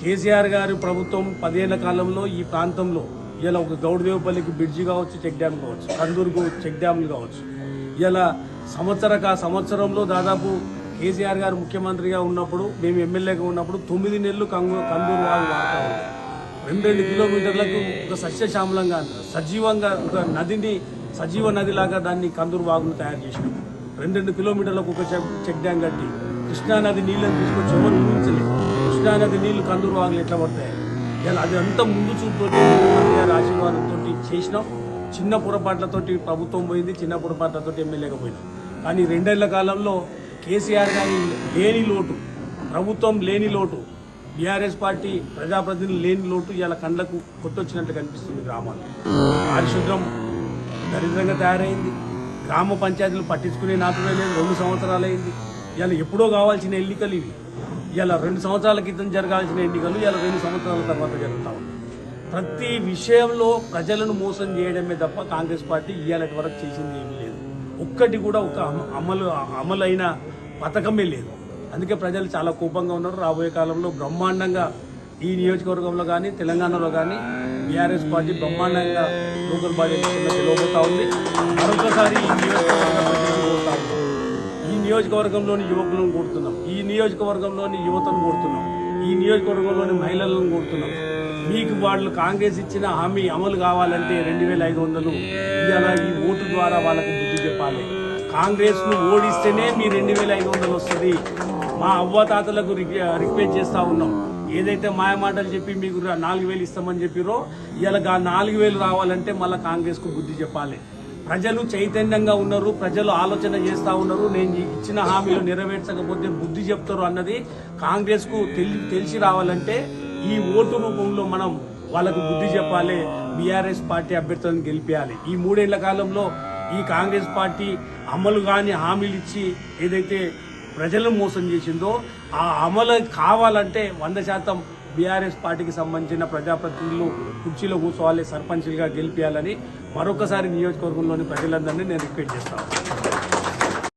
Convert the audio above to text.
కేసీఆర్ గారి ప్రభుత్వం పదేళ్ళ కాలంలో ఈ ప్రాంతంలో ఇలా ఒక గౌడదేవపల్లికి బ్రిడ్జి కావచ్చు చెక్ డ్యామ్ కావచ్చు కందూరుకు చెక్ డ్యామ్లు కావచ్చు. ఇలా సంవత్సరక సంవత్సరంలో దాదాపు కేసీఆర్ గారు ముఖ్యమంత్రిగా ఉన్నప్పుడు మేము ఎమ్మెల్యేగా ఉన్నప్పుడు తొమ్మిది నెలలు కంగు కందూరు వాగు వాడుతూ ఉంటాం రెండు రెండు కిలోమీటర్లకు ఒక సస్యశ్యామలంగా సజీవంగా ఒక నదిని సజీవ నదిలాగా దాన్ని కందూరు వాగును తయారు చేసినాం. రెండు రెండు కిలోమీటర్లకు ఒక చెక్ డ్యామ్ డ్యాం కట్టి కృష్ణానది నీళ్ళని తీసుకొచ్చి ఎవరు ఊహించలేదు కృష్ణానది నీళ్ళు కందూరు వాగులు ఎట్లా పడతాయి? ఇలా అది అంతా ముందు చూపుతోటి గారి ఆశీర్వాదంతో చేసినాం. చిన్న పొరపాట్లతోటి ప్రభుత్వం పోయింది చిన్న పొరపాట్లతోటి ఎమ్మెల్యేగా పోయినాం. కానీ రెండేళ్ళ కాలంలో కేసీఆర్ గారి లేని లోటు ప్రభుత్వం లేని లోటు బీఆర్ఎస్ పార్టీ ప్రజాప్రతినిధులు లేని లోటు ఇలా కండ్లకు కొట్టొచ్చినట్టు కనిపిస్తుంది గ్రామాలు. పారిశుద్ధ్యం దరిద్రంగా తయారైంది. గ్రామ పంచాయతీలు పట్టించుకునే నాటమే లేదు రెండు సంవత్సరాలు అయింది ఇలా ఎప్పుడో కావాల్సిన ఎన్నికలు ఇవి. ఇలా రెండు సంవత్సరాల క్రితం జరగాల్సిన ఎన్నికలు ఇలా రెండు సంవత్సరాల తర్వాత జరుగుతా ఉన్నాయి ప్రతి విషయంలో ప్రజలను మోసం చేయడమే తప్ప కాంగ్రెస్ పార్టీ ఇవాళటి వరకు చేసింది ఏమీ లేదు. ఒక్కటి కూడా ఒక అమలు అమలైన పథకమే లేదు. అందుకే ప్రజలు చాలా కోపంగా ఉన్నారు. రాబోయే కాలంలో బ్రహ్మాండంగా ఈ నియోజకవర్గంలో కానీ తెలంగాణలో కానీ బీఆర్ఎస్ పార్టీ బ్రహ్మాండంగా లోకల్ బాడీ ఎలక్షన్లో ఉంది. మరొకసారి ఈ నియోజకవర్గంలో నియోజకవర్గంలోని యువకులను కోరుతున్నాం. ఈ నియోజకవర్గంలోని యువతను కోరుతున్నాం. ఈ నియోజకవర్గంలోని మహిళలను కోరుతున్నాం. మీకు వాళ్ళు కాంగ్రెస్ ఇచ్చిన హామీ అమలు కావాలంటే రెండు వేల ఐదు వందలు ఇలా ఈ ఓటు ద్వారా వాళ్ళకు బుద్ధి చెప్పాలి. కాంగ్రెస్ను ఓడిస్తేనే మీ రెండు వేల ఐదు వందలు వస్తుంది. మా అవ్వతాతలకు రిక్వెస్ట్ చేస్తూ ఉన్నాం. ఏదైతే మాయమాటలు చెప్పి మీకు నాలుగు వేలు ఇస్తామని చెప్పిరో ఇలా నాలుగు వేలు రావాలంటే మళ్ళీ కాంగ్రెస్కు బుద్ధి చెప్పాలి. ప్రజలు చైతన్యంగా ఉన్నారు ప్రజలు ఆలోచన చేస్తా ఉన్నారు. నేను ఇచ్చిన హామీలు నెరవేర్చకపోతే బుద్ధి చెప్తారు అన్నది కాంగ్రెస్కు తెలి తెలిసి రావాలంటే ఈ ఓటు రూపంలో మనం వాళ్ళకు బుద్ధి చెప్పాలి బీఆర్ఎస్ పార్టీ అభ్యర్థులను గెలిపేయాలి. ఈ మూడేళ్ళ కాలంలో ఈ కాంగ్రెస్ పార్టీ అమలు కాని హామీలు ఇచ్చి ఏదైతే ప్రజలను మోసం చేసిందో ఆ అమలు కావాలంటే వంద శాతం బీఆర్ఎస్ పార్టీకి సంబంధించిన ప్రజాప్రతినిధులు కుర్చీలో కూర్చోవాలి సర్పంచ్లుగా గెలిపించాలని మరొకసారి నియోజకవర్గంలోని ప్రజలందరినీ నేను రిక్వెస్ట్ చేస్తాను